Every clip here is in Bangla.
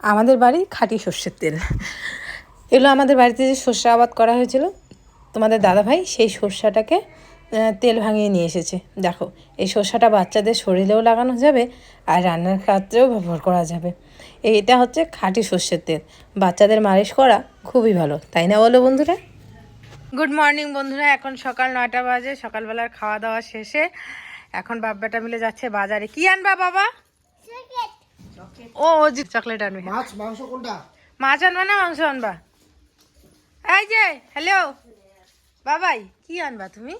আমাদের বাড়ি খাঁটি সর্ষের তেল। এগুলো আমাদের বাড়িতে যে সর্ষে আবাদ করা হয়েছিল তোমাদের দাদাভাই সেই সর্ষাটাকে তেল ভাঙিয়ে নিয়ে এসেছে। দেখো এই সর্ষাটা বাচ্চাদের শরীরেও লাগানো যাবে আর রান্নার ক্ষেত্রেও ব্যবহার করা যাবে। এইটা হচ্ছে খাঁটি সর্ষের তেল। বাচ্চাদের মালিশ করা খুবই ভালো তাই না বলো বন্ধুরা? গুড মর্নিং বন্ধুরা এখন সকাল নয়টা বাজে সকালবেলার খাওয়া দাওয়া শেষে। এখন বাপ বেটা মিলে যাচ্ছে বাজারে। কি আনবা বাবা? ও ও চকলেট আনবে। মাছ মাংস কোনটা? মাছ আনবা না মাংস আনবা? এই যে হ্যালো বাবাই কি আনবা তুমি?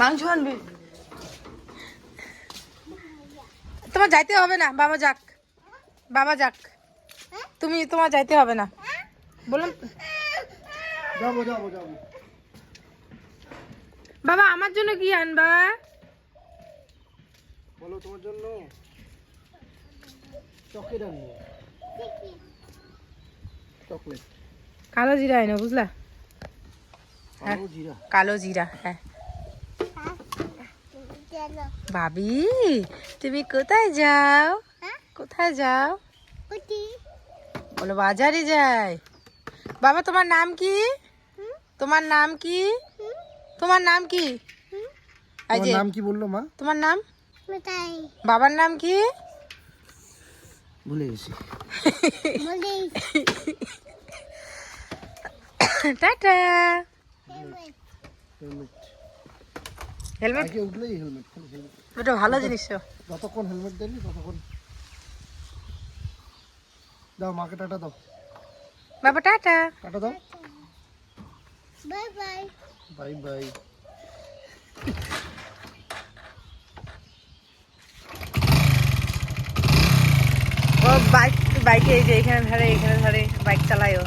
মাংস আনবে। তোমার যাইতে হবে না বাবা যাক। বাবা যাক। তুমি তোমার যাইতে হবে না। বললাম যাব যাব যাব। বাবা আমার জন্য কি আনবা? বলো তোমার জন্য। চকলেট কালো জিরা এনো বুঝলা? আলু জিরা। কালো জিরা হ্যাঁ। ভাবি তুমি কোথায় যাও? কোথায় যাও? বলো বাজারে যাই। বাবা তোমার নাম কি? তোমার নাম কি? তোমার নাম কি? নাম কি বলল মা? তোমার নাম? বাবার নাম কি? ভুলে গেছি। টাটা। হেলমেট হেলমেট আগে উঠলেই হেলমেট ওটা ভালো জিনিস যতক্ষণ হেলমেট দেননি ততক্ষণ দাও মাকে টাটা দাও। বাবা টাটা। টাটা দাও। বাই বাই ও বাইক, বাইকে এই যে এখানে ধারে এখানে ধারে, বাইক চালায় ও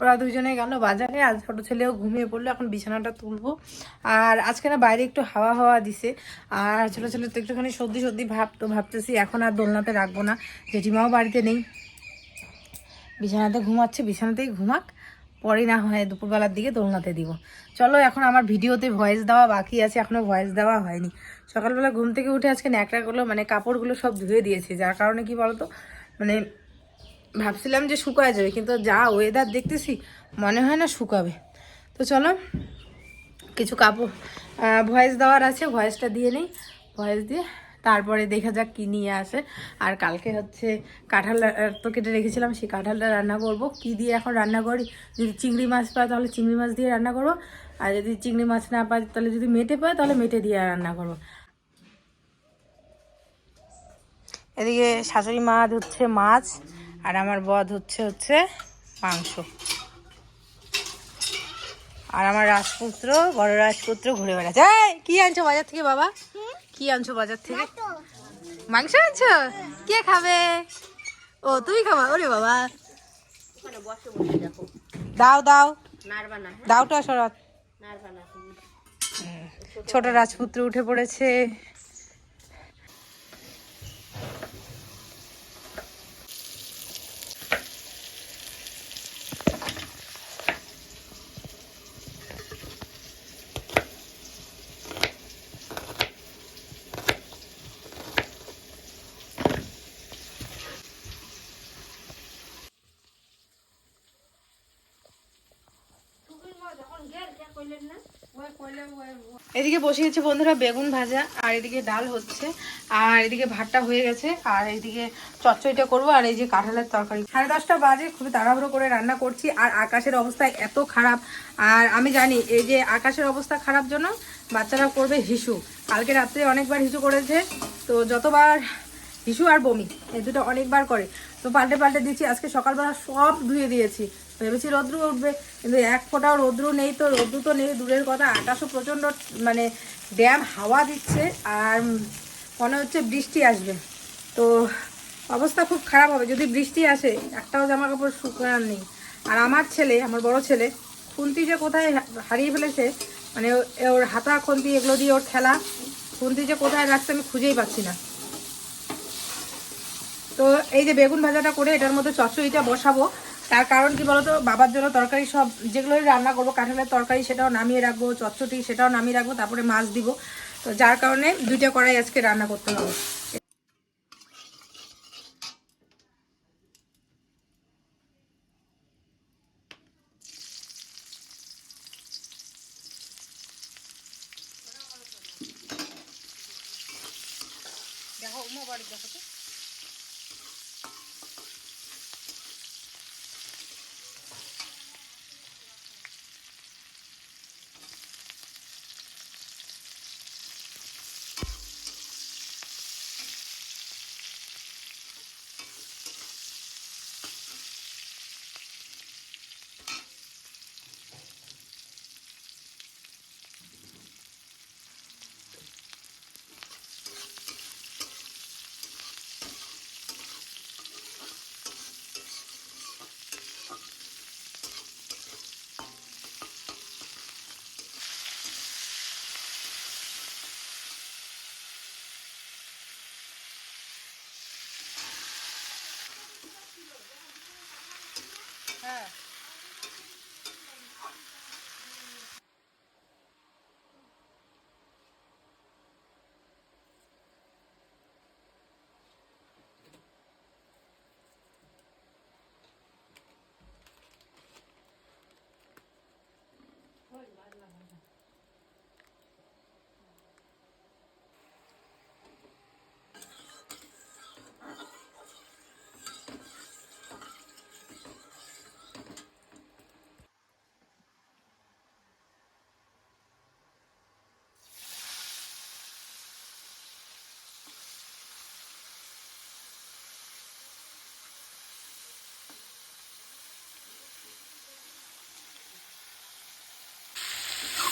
ওরা দুজনে গেল বাজারে আজ ছোট ছেলেও ঘুমিয়ে পড়ল, এখন বিছানাটা তুলবো। আর আজকে না বাইরে একটু হাওয়া হাওয়া দিছে, আর ছোট ছেলে তো একটুখানি সর্দি সর্দি ভাব, তো ভাবতেছি এখন আর দোলনাতে রাখব না। জেঠিমাও বাড়িতে নেই। বিছানাতে ঘুমাচ্ছে, বিছানাতেই ঘুমাক। পরে না হয় দুপুরবেলার দিকে দোলনাতে দিব। চলো এখন আমার ভিডিওতে ভয়েস দেওয়া বাকি আছে এখনও ভয়েস দেওয়া হয়নি। সকালবেলা ঘুম থেকে উঠে আজকে ন্যাকড়াগুলো মানে কাপড়গুলো সব ধুয়ে দিয়েছে, যার কারণে কি বলতো মানে ভাবছিলাম যে শুকায় যাবে, কিন্তু যা ওয়েদার দেখতেছি, মনে হয় না শুকাবে। তো চলো, কিছু কাপড় ভয়েস দেওয়ার আছে ভয়েসটা দিয়ে নেই ভয়েস দিয়ে তারপরে দেখা যাক কি নিয়ে আসে। আর কালকে হচ্ছে কাঁঠাল তো কেটে রেখেছিলাম, সেই কাঁঠালটা রান্না করব। কি দিয়ে এখন রান্না করি? যদি চিংড়ি মাছ পাই তাহলে চিংড়ি মাছ দিয়ে রান্না করব। আর যদি চিংড়ি মাছ না পাই তাহলে যদি মেটে পায় তাহলে মেটে দিয়ে রান্না করব। এদিকে শাশুড়ি মা হচ্ছে মাছ, আর আমার বদ হচ্ছে হচ্ছে মাংস। আর আমার রাজপুত্র, বড় রাজপুত্র ঘুরে বেড়াচ্ছে। কি আনছো বাজার থেকে বাবা? কি আনছো বাজার থেকে? মাংস। আনছো? কে খাবে? ও তুমি খাবা? ওরে বাবা। দাও দাও। দাওটা শরৎ ছোট রাজপুত্র উঠে পড়েছে। এদিকে বসিয়েছে বন্ধুরা বেগুন ভাজা, আর এদিকে ডাল হচ্ছে, আর এদিকে ভাতটা হয়ে গেছে, আর এদিকে চচ্চড়িটা করব, আর এই যে কাঁঠালের তরকারি। সাড়ে দশটা বাজে, খুবই তাড়াহুড়ো করে রান্না করছি, আর আকাশের অবস্থা এত খারাপ। আর আমি জানি, এই যে আকাশের অবস্থা খারাপ জন্য বাচ্চারা করবে হিসু। কালকে রাত্রে অনেকবার হিসু করেছে, তো যতবার হিসু আর বমি, এই দুটো অনেকবার করে। তো পাল্টে পাল্টে দিচ্ছি, আজকে সকালবেলা সব ধুয়ে দিয়েছি। ভেবেছি রৌদ্র উঠবে, কিন্তু এক ফোঁটাও রৌদ্র নেই তো, রৌদ্র তো নেই, দূরের কথা, আকাশও প্রচণ্ড মানে ড্যাম হাওয়া দিচ্ছে আর মনে হচ্ছে বৃষ্টি আসবে। তো অবস্থা খুব খারাপ হবে, যদি বৃষ্টি আসে, একটাও জামা কাপড় শুকানোর নেই। আর আমার ছেলে, আমার বড় ছেলে, খুন্তি যে কোথায় হারিয়ে ফেলেছে মানে ওর হাতা খুন্তি এগুলো দিয়ে ওর খেলা, খুন্তি যে কোথায় রাখছে আমি খুঁজেই পাচ্ছি না। তো এই যে বেগুন ভাজাটা করে এটার মধ্যে চচ্চড়িটা বসাবো তার কারণ কি বলতো? বাবার জন্য তরকারি সব যেগুলো রান্না করব, কাঁঠালের তরকারি সেটাও নামিয়ে রাখব, চচ্চটি সেটাও নামিয়ে রাখব, তারপরে মাছ দিব। তো যার কারণে দুইটা কড়াই আজকে রান্না করতে হবে।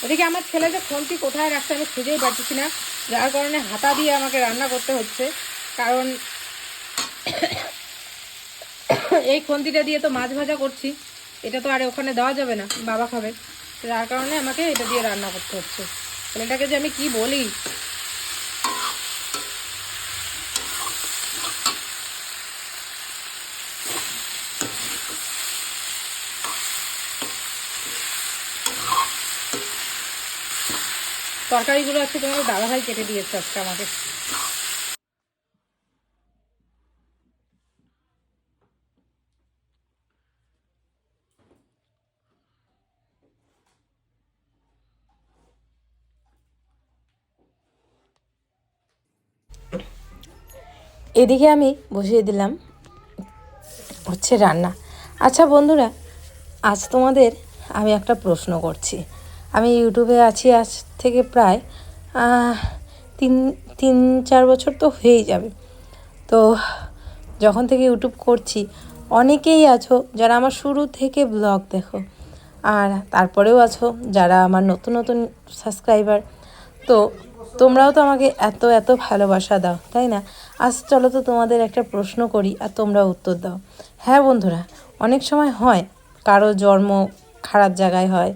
এদিকে আমার ছেলে যে ফোনটি কোথায় রাখছে আমি খুঁজেই পাচ্ছি না। যার কারণে হাতা দিয়ে আমাকে রান্না করতে হচ্ছে। কারণ এই খন্তিটা দিয়ে তো মাছ ভাজা করছি। এটা তো আর ওখানে দেওয়া যাবে না, বাবা খাবে। যার কারণে আমাকে এটা দিয়ে রান্না করতে হচ্ছে। ছেলেটাকে যে আমি কি বলি? তরকারিগুলো আজকে তোমার দাদাভাই কেটে দিয়েছে আজকে আমাকে। এদিকে আমি বসিয়ে দিলাম হচ্ছে রান্না। আচ্ছা বন্ধুরা, আজ তোমাদের আমি একটা প্রশ্ন করছি। আমি ইউটিউবে আছি আজ থেকে প্রায় তিন তিন, চার বছর তো হয়েই যাবে। তো যখন থেকে ইউটিউব করছি, অনেকেই আছো যারা আমার শুরু থেকে ব্লগ দেখো, আর তারপরেও আছো যারা আমার নতুন নতুন সাবস্ক্রাইবার। তো তোমরাও তো আমাকে এত এত ভালোবাসা দাও, তাই না? আজ চলো তো তোমাদের একটা প্রশ্ন করি আর তোমরা উত্তর দাও। হ্যাঁ বন্ধুরা, অনেক সময় হয় কারও জন্ম খারাপ জায়গায় হয়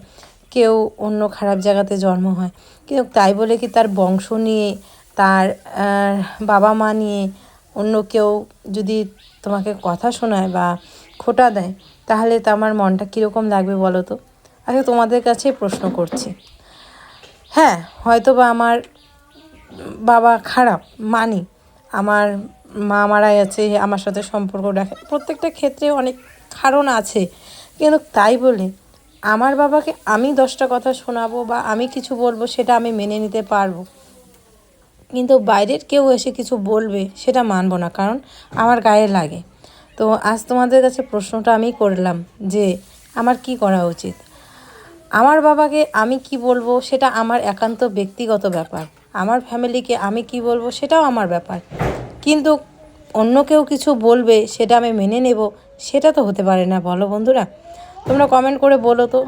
কেউ অন্য খারাপ জায়গাতে জন্ম হয়। কিন্তু তাই বলে কি তার বংশ নিয়ে, তার বাবা মা নিয়ে অন্য কেউ যদি তোমাকে কথা শোনায় বা খোটা দেয়, তাহলে তো আমার মনটা কীরকম লাগবে বলো তো? আচ্ছা তোমাদের কাছে প্রশ্ন করছি। হ্যাঁ হয়তো বা আমার বাবা খারাপ, মানি। আমার মা মারা গেছে, আমার সাথে সম্পর্ক রাখে। প্রত্যেকটা ক্ষেত্রে অনেক কারণ আছে। কিন্তু তাই বলে আমার বাবাকে আমি দশটা কথা শোনাবো বা আমি কিছু বলব সেটা আমি মেনে নিতে পারব। কিন্তু বাইরের কেউ এসে কিছু বলবে সেটা মানবো না, কারণ আমার গায়ে লাগে। তো আজ তোমাদের কাছে প্রশ্নটা আমি করলাম যে আমার কি করা উচিত? আমার বাবাকে আমি কি বলব সেটা আমার একান্ত ব্যক্তিগত ব্যাপার। আমার ফ্যামিলিকে আমি কি বলব সেটাও আমার ব্যাপার। কিন্তু অন্য কেউ কিছু বলবে সেটা আমি মেনে নেব, সেটা তো হতে পারে না, বলো বন্ধুরা। তোমরা কমেন্ট করে বলো তো,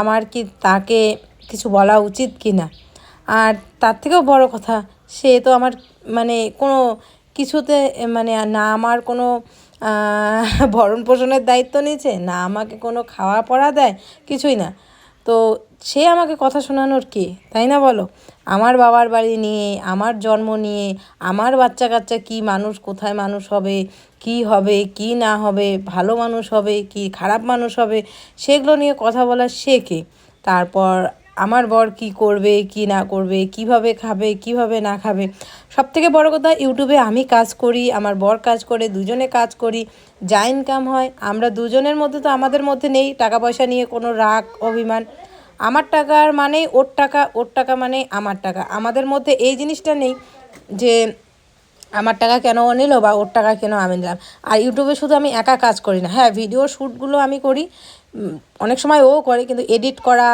আমার কি তাকে কিছু বলা উচিত কি না আর তার থেকেও বড় কথা, সে তো আমার মানে কোনো কিছুতে মানে না আমার কোনো ভরণ পোষণের দায়িত্ব নিয়েছে, না আমাকে কোনো খাওয়া পড়া দেয়, কিছুই না। তো সে আমাকে কথা শোনানোর কে, তাই না বলো? আমার বাবার বাড়ি নিয়ে, আমার জন্ম নিয়ে, আমার বাচ্চা কাচ্চা কি মানুষ, কোথায় মানুষ হবে কি হবে, কি না হবে, ভালো মানুষ হবে কি খারাপ মানুষ হবে, সেগুলো নিয়ে কথা বলার শেখে। তারপর আমার বর কি করবে, কি না করবে, কীভাবে খাবে, কীভাবে না খাবে। সব থেকে বড় কথা, ইউটিউবে আমি কাজ করি, আমার বর কাজ করে, দুজনে কাজ করি, যা ইনকাম হয়, আমরা দুজনের মধ্যে তো আমাদের মধ্যে নেই টাকা পয়সা নিয়ে কোনো রাগ, অভিমান। আমার টাকার মানে ওর টাকা ওর টাকা মানে আমার টাকা। আমাদের মধ্যে এই জিনিসটা নেই যে আমার টাকা কেন ও নিল বা ওর টাকা কেন আমি নিলাম। আর ইউটিউবে শুধু আমি একা কাজ করি না। হ্যাঁ ভিডিও শ্যুটগুলো আমি করি। অনেক সময় ও করে, কিন্তু এডিট করা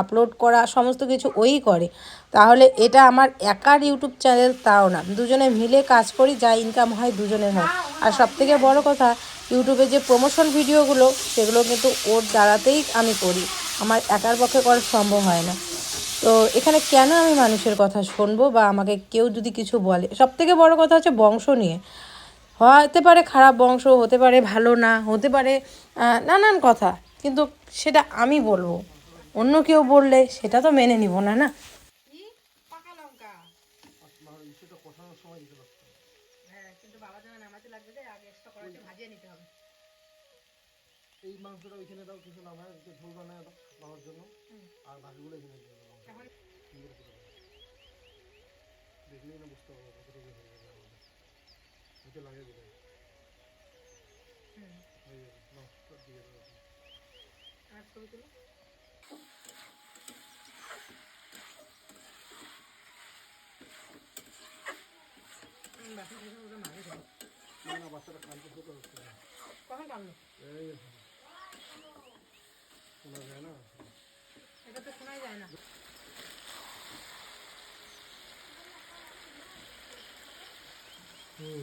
আপলোড করা, সমস্ত কিছু ওই করে। তাহলে এটা আমার একার ইউটিউব চ্যানেল তাও না। দুজনে মিলে কাজ করি, যা ইনকাম হয় দুজনের হয়। আর সব থেকে বড় কথা, ইউটিউবে যে প্রমোশন ভিডিওগুলো সেগুলো কিন্তু ওর দ্বারাতেই আমি করি। আমার একার পক্ষে করা সম্ভব হয় না। তো এখানে কেন আমি মানুষের কথা শুনব বা আমাকে কেউ যদি কিছু বলে? সব থেকে বড়ো কথা হচ্ছে বংশ নিয়ে। হতে পারে খারাপ বংশ, হতে পারে ভালো না, হতে পারে নানান কথা। কিন্তু সেটা আমি বলব। অন্য কেউ বললে সেটা তো মেনে নিব না না এই মাংসটা ওইখানে দাও কিছু না ভাই একটু ঝোল বানায় দাও বাবার জন্য আর বাকিগুলো এখানে দিয়ে দাও সুন্দর করে দাও। দেখলেই না বুঝতে পারব কতটুকু হয়ে যাবে আমাদের? ওইটা লাগিয়ে দেবে হয়ে যাবে সব দিয়ে দাও এখন। না না বাচ্চাটা কালকে ছোটো হচ্ছে না কখন কামলো এই শোনা যায় না? এটা তো শোনাই যায় না। হুম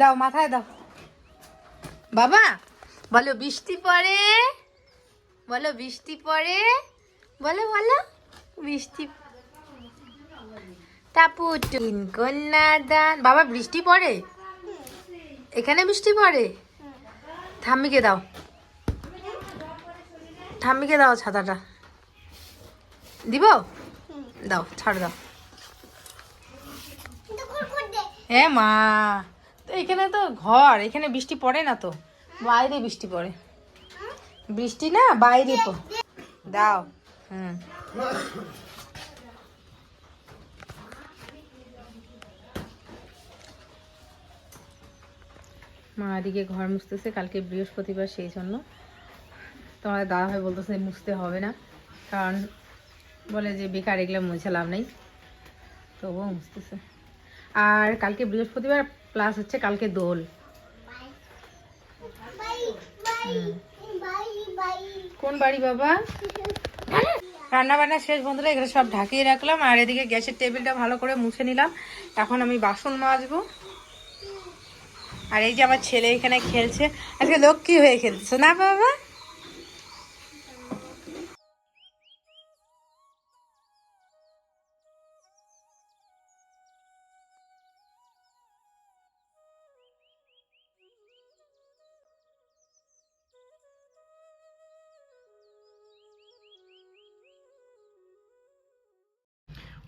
দাও মাথায় দাও। বাবা বলো বৃষ্টি পড়ে? বলো বৃষ্টি পড়ে? বলো বলো। বৃষ্টি টাপু তিন কন্যা দান। বাবা বৃষ্টি পড়ে? এখানে বৃষ্টি পড়ে? ঠাম্মিকে দাও। ঠাম্মিকে দাও ছাতাটা। দিব? দাও ছাড় দাও। এ মা। এখানে তো ঘর, এখানে বৃষ্টি পড়ে না তো? বাইরে বৃষ্টি পড়ে। বৃষ্টি না, বাইরে দাও, হুম। মা এদিকে ঘর মুছতেছে, কালকে বৃহস্পতিবার সেই জন্য। তোমার দাদা ভাই বলতেছে মুছতে হবে না, কারণ বলে যে বেকার এগুলো মুছে লাভ নেই। তবুও মুছতেছে। আর কালকে বৃহস্পতিবার প্লাস হচ্ছে কালকে দোল। কোন বাড়ি বাবা? রান্না বান্না শেষ বন্ধুরা এখানে সব ঢাকিয়ে রাখলাম। আর এদিকে গ্যাসের টেবিলটা ভালো করে মুছে নিলাম। এখন আমি বাসন মাজবো। আর এই যে আমার ছেলে এখানে খেলছে। আজকে লক্ষ্মী হয়ে খেলছে না বাবা?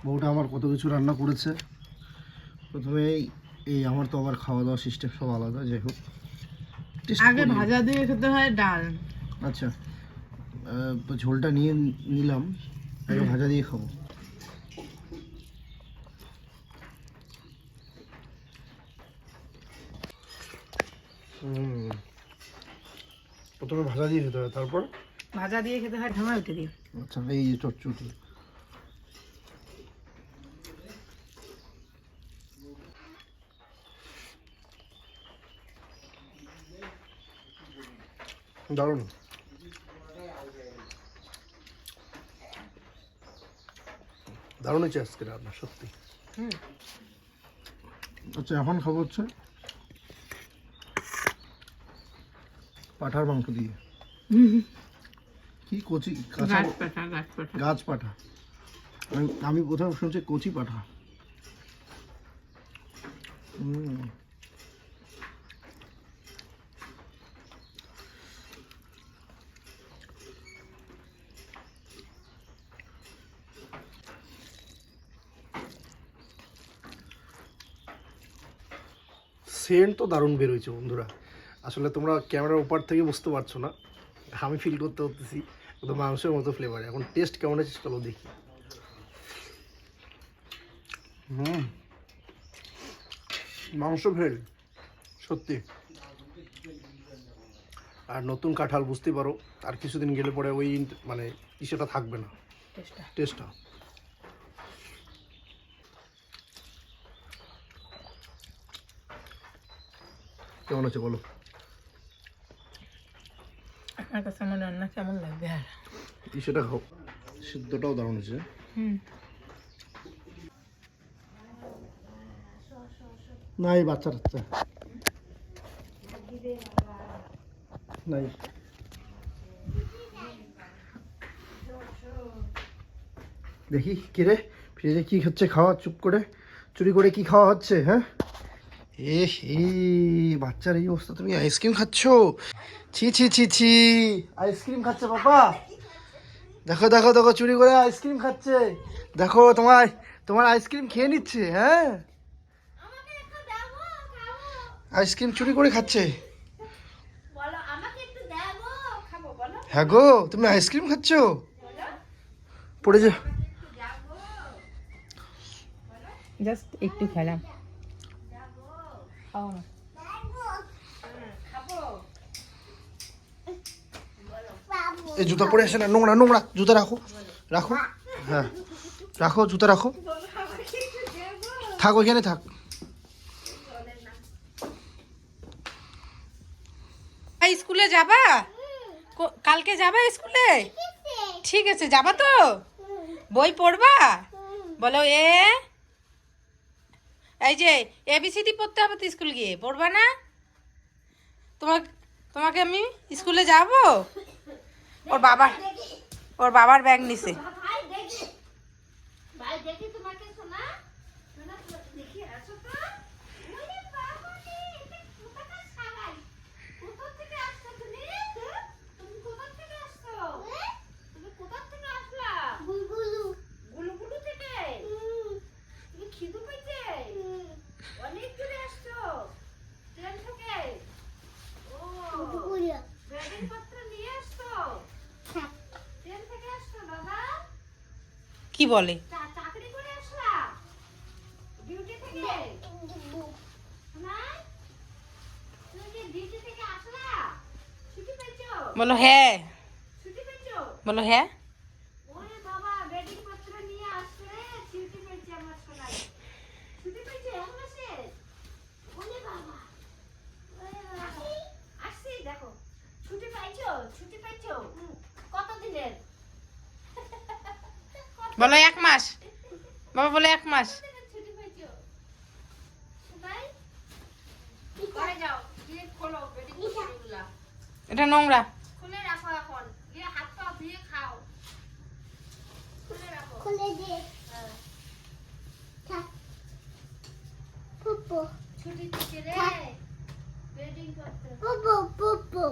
বউটা আমার কত কিছু রান্না করেছে। প্রথমে এই- আমার তো আবার খাওয়া দাওয়া সিস্টেম সব আলাদা যাই হোক। আগে ভাজা দিয়ে খেতে হয় ডাল। আচ্ছা। ঝোলটা নিয়ে নিলাম আগে ভাজা দিয়ে খাব। হুম। প্রথমে ভাজা দিয়ে খেতে হবে তারপর? ভাজা দিয়ে খেতে হয় ঢামা উঠে দিয়ে। আচ্ছা এই যে দারুণ। দারুণ হয়েছে আজকে রান্না সত্যি। আচ্ছা এখন খাব হচ্ছে পাঠার মাংস দিয়ে। কি কচি? গাছ পাঠা গাছ পাঠা। গাছ পাঠা। আমি আমি কোথাও শুনছি কচি পাঠা। হুম। সেন্ট তো দারুণ বেরোয়েছে বন্ধুরা। আসলে তোমরা ক্যামেরার উপর থেকে বুঝতে পারছ না। আমি ফিল করতে হতেছি তো মাংসের মতো ফ্লেভার এখন টেস্ট কেমন আছে চলো দেখি। হুম। মাংস ফেল সত্যি। আর নতুন কাঁঠাল বুঝতে পারো আর কিছুদিন গেলে পরে ওই মানে ইসেটা থাকবে না। টেস্টটা কেমন আছে বলো? আমার কাছে আমার রান্না কেমন লাগবে আর? ইসেটা খাও। সিদ্ধটাও দারুণ হয়েছে। হুম। না এই বাচ্চা টাচ্চা। নাই। দেখি কি রে ফ্রিজে কি হচ্ছে খাওয়া? চুপ করে। চুরি করে কি খাওয়া হচ্ছে হ্যাঁ? এ বাচ্চার এই অবস্থা তুমি আইসক্রিম খাচ্ছ? ছি ছি ছি ছি আইসক্রিম খাচ্ছে বাবা দেখো দেখো দেখো চুরি করে আইসক্রিম খাচ্ছে। দেখো তোমার তোমার আইসক্রিম খেয়ে নিচ্ছে হ্যাঁ? আইসক্রিম চুরি করে খাচ্ছে। হ্যাঁ গো তুমি আইসক্রিম খাচ্ছ? পড়ে যা। জাস্ট একটু খেলাম। খাও না এই জুতা পরে আসে না নোংরা নোংরা জুতা রাখো রাখো হ্যাঁ রাখো জুতা রাখো থাক ওইখানে থাক স্কুলে যাবা কালকে যাবা স্কুলে ঠিক আছে যাবা তো বই পড়বা বলো এ এই যে এবিসিডি পড়তে হবে তো স্কুল গিয়ে। পড়বা না? তোমার তোমাকে আমি স্কুলে যাব? ওর বাবার ওর বাবার ব্যাগ নিছে ভাই দেখি ভাই দেখি তোমাকে শোনা শোনা দেখি আসো তো ওরে বাবা রে এটা কোথাকার সাবাই কোথা থেকে আসছো তুমি তুমি কোথা থেকে আসছো তুমি কোথা থেকে আসলা গুলগুলু গুলগুলু থেকে তুমি খিদু পেয়েছে অনেক দূরে আসছো ট্রেন থেকে ও ব্যাগের পত্র নিয়ে আসছো ট্রেন থেকে আসছো বাবা কি বলে চা- চাকরি করে আসলা ডিউটি থেকে না তুমি কি ডিউটি থেকে আসলা ছুটি পেয়েছ? বলো হ্যাঁ। বলো হ্যাঁ ওরে বাবা বেডিং পত্র নিয়ে আসছে ছুটি পেয়েছে আমার সোনাই ছুটি পেয়েছে এক মাসের ওরে বাবা ওরে বাবা আসছি দেখো ছুটি পাইছো ছুটি পাইছো কত দিনের বলো এক মাস। বাবা বলে এক মাস। এটা নোংরা। খুলে রাখো এখন। গিয়ে হাত পা ধুয়ে খাও। খুলে রাখো। খুলে দে। হ্যাঁ। থাক। ছুটি থেকে রে। বেডিং পুপু